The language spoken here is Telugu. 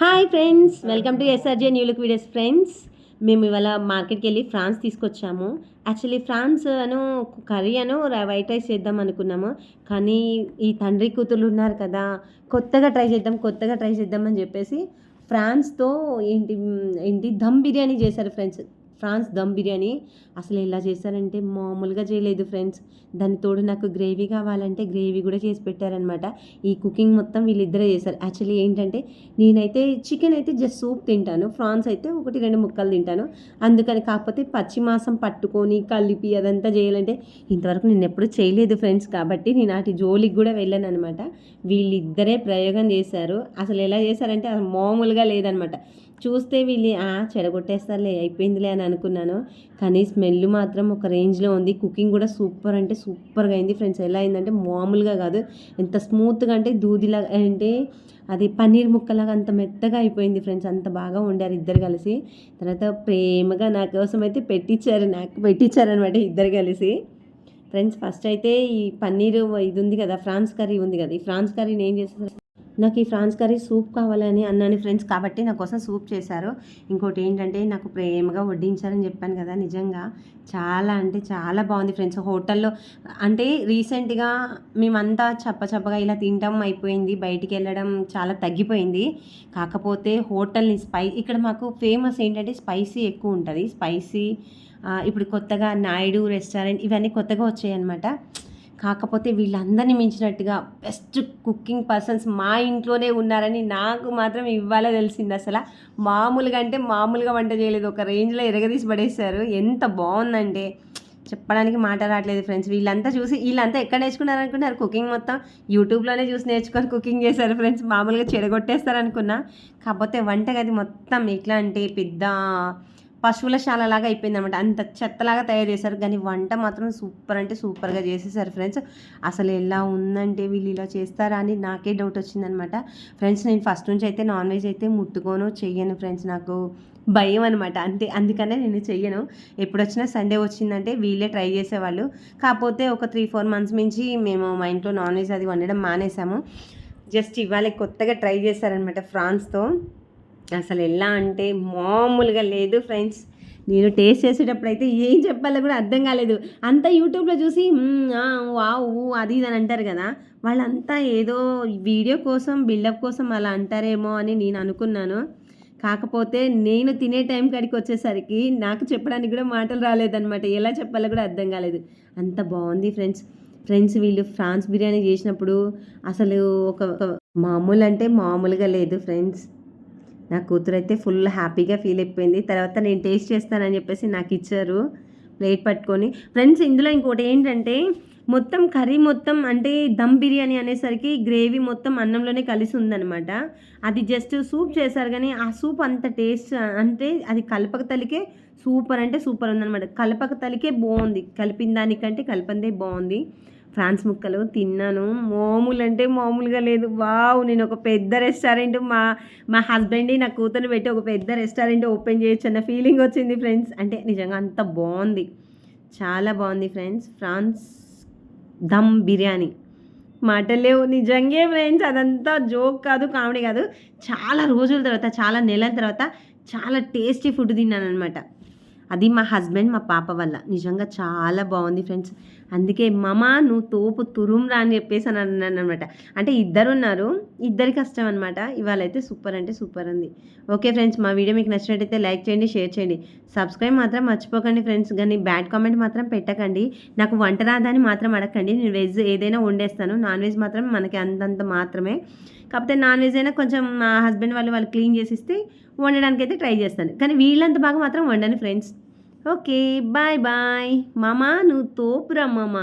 Hi friends welcome to SRJ new look videos friends మేము ఇవాళ మార్కెట్కి వెళ్ళి ఫ్రాన్స్ తీసుకొచ్చాము. యాక్చువల్లీ ఫ్రాన్స్ అను కర్రీ అను వైట్ రైస్ చేద్దాం అనుకున్నాము. కానీ ఈ తండ్రి కూతురు ఉన్నారు కదా కొత్తగా ట్రై చేద్దాం కొత్తగా ట్రై చేద్దాం అని చెప్పేసి ఫ్రాన్స్తో ఏంటి ఏంటి దమ్ బిర్యానీ చేశారు ఫ్రెండ్స్. ఫ్రాన్స్ దమ్ బిర్యానీ అసలు ఎలా చేశారంటే మామూలుగా చేయలేదు ఫ్రెండ్స్. దాని తోడు నాకు గ్రేవీ కావాలంటే గ్రేవీ కూడా చేసి పెట్టారనమాట ఈ కుకింగ్ మొత్తం వీళ్ళిద్దరే చేశారు. యాక్చువల్లీ ఏంటంటే నేనైతే చికెన్ అయితే జస్ట్ సూప్ తింటాను. ఫ్రాన్స్ అయితే ఒకటి రెండు ముక్కలు తింటాను. అందుకని కాకపోతే పచ్చి మాసం పట్టుకొని కలిపి అదంతా చేయాలంటే ఇంతవరకు నేను ఎప్పుడు చేయలేదు ఫ్రెండ్స్. కాబట్టి నేను అటు జోలికి కూడా వెళ్ళాను అనమాట వీళ్ళిద్దరే ప్రయోగం చేశారు. అసలు ఎలా చేశారంటే అది మామూలుగా లేదనమాట చూస్తే వీళ్ళు "ఆ, చెడగొట్టేస్తారులే అయిపోయిందిలే అని అనుకున్నాను. కానీ స్మెల్ మాత్రం ఒక రేంజ్లో ఉంది. కుకింగ్ కూడా సూపర్ అంటే సూపర్గా అయింది ఫ్రెండ్స్. ఎలా అయిందంటే మామూలుగా కాదు. ఎంత స్మూత్గా అంటే దూదిలాగా అంటే అది పన్నీర్ ముక్కలాగా అంత మెత్తగా అయిపోయింది ఫ్రెండ్స్. అంత బాగా వండారు ఇద్దరు కలిసి. తర్వాత ప్రేమగా నా కోసం అయితే పెట్టించారు నాకు పెట్టించారనమాట ఇద్దరు కలిసి. ఫ్రెండ్స్ ఫస్ట్ అయితే ఈ పన్నీర్ ఇది ఉంది కదా ఫ్రాన్స్ కర్రీ ఉంది కదా. ఈ ఫ్రాన్స్ కర్రీని ఏం చేస్తారు? నాకు ఈ ఫ్రాన్స్ కర్రీ సూప్ కావాలని అన్నాను ఫ్రెండ్స్ కాబట్టి నా కోసం సూప్ చేశారు. ఇంకోటి ఏంటంటే నాకు ప్రేమగా వడ్డించారని చెప్పాను కదా నిజంగా. చాలా అంటే చాలా బాగుంది ఫ్రెండ్స్. హోటల్లో అంటే రీసెంట్గా మేమంతా చప్ప చప్పగా ఇలా తింటాం అయిపోయింది. బయటికి వెళ్ళడం చాలా తగ్గిపోయింది. కాకపోతే హోటల్ని స్పై ఇక్కడ మాకు ఫేమస్ ఏంటంటే స్పైసీ ఎక్కువ ఉంటుంది. స్పైసీ ఇప్పుడు కొత్తగా నాయుడు రెస్టారెంట్ ఇవన్నీ కొత్తగా వచ్చాయి అన్నమాట కాకపోతే వీళ్ళందరినీ మించినట్టుగా బెస్ట్ కుకింగ్ పర్సన్స్ మా ఇంట్లోనే ఉన్నారని నాకు మాత్రం ఇవాళ తెలిసింది అసలు. మామూలుగా అంటే మామూలుగా వంట చేయలేదు ఒక రేంజ్లో ఎరగదీసి పడేశారు. ఎంత బాగుందంటే చెప్పడానికి మాట రావట్లేదు ఫ్రెండ్స్. వీళ్ళంతా చూసి వీళ్ళంతా ఎక్కడ నేర్చుకున్నారు అనుకున్నారు కుకింగ్ మొత్తం యూట్యూబ్లోనే చూసి నేర్చుకొని కుకింగ్ చేశారు ఫ్రెండ్స్. మామూలుగా చెడగొట్టేస్తారు అనుకున్నా కాకపోతే వంటగది మొత్తం ఎట్లా అంటే పెద్ద పశువుల శాలలాగా అయిపోయింది అనమాట అంత చెత్తలాగా తయారు చేశారు. కానీ వంట మాత్రం సూపర్ అంటే సూపర్గా చేసేసారు ఫ్రెండ్స్. అసలు ఎలా ఉందంటే వీళ్ళు ఇలా చేస్తారా అని నాకే డౌట్ వచ్చిందనమాట ఫ్రెండ్స్ నేను ఫస్ట్ నుంచి అయితే నాన్ వెజ్ అయితే ముట్టుకోను చెయ్యను ఫ్రెండ్స్. నాకు భయం అనమాట అంతే అందుకనే నేను చెయ్యను. ఎప్పుడొచ్చినా సండే వచ్చిందంటే వీళ్ళే ట్రై చేసేవాళ్ళు. కాకపోతే ఒక త్రీ ఫోర్ మంత్స్ నుంచి మేము మా ఇంట్లో నాన్ వెజ్ అది వండడం మానేసాము. జస్ట్ ఇవాళ కొత్తగా ట్రై చేశారనమాట ఫ్రాన్స్తో. అసలు ఎలా అంటే మామూలుగా లేదు ఫ్రెండ్స్. నేను టేస్ట్ చేసేటప్పుడు అయితే ఏం చెప్పాలో కూడా అర్థం కాలేదు. అంతా యూట్యూబ్లో చూసి వావు వావ్ అది ఇది అని అంటారు కదా. వాళ్ళంతా ఏదో వీడియో కోసం బిల్డప్ కోసం అలా అంటారేమో అని నేను అనుకున్నాను. కాకపోతే నేను తినే టైం కాడికి వచ్చేసరికి నాకు చెప్పడానికి కూడా మాటలు రాలేదన్నమాట. ఎలా చెప్పాలో కూడా అర్థం కాలేదు. అంత బాగుంది ఫ్రెండ్స్. ఫ్రెండ్స్ వీళ్ళు ఫ్రాన్స్ బిర్యానీ చేసినప్పుడు అసలు ఒక మామూలు అంటే మామూలుగా లేదు ఫ్రెండ్స్. నా కూతురు అయితే ఫుల్ హ్యాపీగా ఫీల్ అయిపోయింది. తర్వాత నేను టేస్ట్ చేస్తానని చెప్పేసి నాకు ఇచ్చారు. ప్లేట్ పట్టుకొని. ఫ్రెండ్స్ ఇందులో ఇంకోటి ఏంటంటే మొత్తం కర్రీ మొత్తం అంటే దమ్ బిర్యానీ అనేసరికి గ్రేవీ మొత్తం అన్నంలోనే కలిసి ఉందనమాట అది జస్ట్ సూప్ చేశారు కానీ ఆ సూప్ అంత టేస్ట్ అంటే అది కలపక తలికే సూపర్ అంటే సూపర్ ఉందనమాట కలపక తలికే బాగుంది. కలిపిన దానికంటే కలపందే బాగుంది. ఫ్రాన్స్ ముక్కలు తిన్నాను. మామూలు అంటే మామూలుగా లేదు. వావ్ నేను ఒక పెద్ద రెస్టారెంట్ మా మా హస్బెండ్ నా కూతురు పెట్టి ఒక పెద్ద రెస్టారెంట్ ఓపెన్ చేయొచ్చు అన్న ఫీలింగ్ వచ్చింది ఫ్రెండ్స్. అంటే నిజంగా అంత బాగుంది. చాలా బాగుంది ఫ్రెండ్స్. ఫ్రాన్స్ దమ్ బిర్యానీ. మాటలేవు లేవు నిజంగా ఫ్రెండ్స్ అదంతా జోక్ కాదు కామెడీ కాదు. చాలా రోజుల తర్వాత చాలా నెలల తర్వాత చాలా టేస్టీ ఫుడ్ తిన్నాను అనమాట అది మా హస్బెండ్ మా పాప వల్ల. నిజంగా చాలా బాగుంది ఫ్రెండ్స్. అందుకే మమ నువ్వు తోపు తురుమ్రా అని చెప్పేసి అని అన్నాను అనమాట అంటే ఇద్దరు ఉన్నారు ఇద్దరి కష్టం అనమాట ఇవాళ అయితే సూపర్ అంటే సూపర్ ఉంది. ఓకే ఫ్రెండ్స్ మా వీడియో మీకు నచ్చినట్టయితే లైక్ చేయండి షేర్ చేయండి. సబ్స్క్రైబ్ మాత్రం మర్చిపోకండి ఫ్రెండ్స్. కానీ బ్యాడ్ కామెంట్ మాత్రం పెట్టకండి. నాకు వంట రాదని మాత్రం అడగండి నేను వెజ్ ఏదైనా వండేస్తాను. నాన్ వెజ్ మాత్రం మనకి అంతంత మాత్రమే. కాకపోతే నాన్ వెజ్ అయినా కొంచెం మా హస్బెండ్ వాళ్ళు వాళ్ళు క్లీన్ చేసిస్తే వండడానికి అయితే ట్రై చేస్తాను. కానీ వీళ్ళంత బాగా మాత్రం వండను ఫ్రెండ్స్. ఓకే బాయ్ బాయ్ మామా నువ్వు తోపురా మామా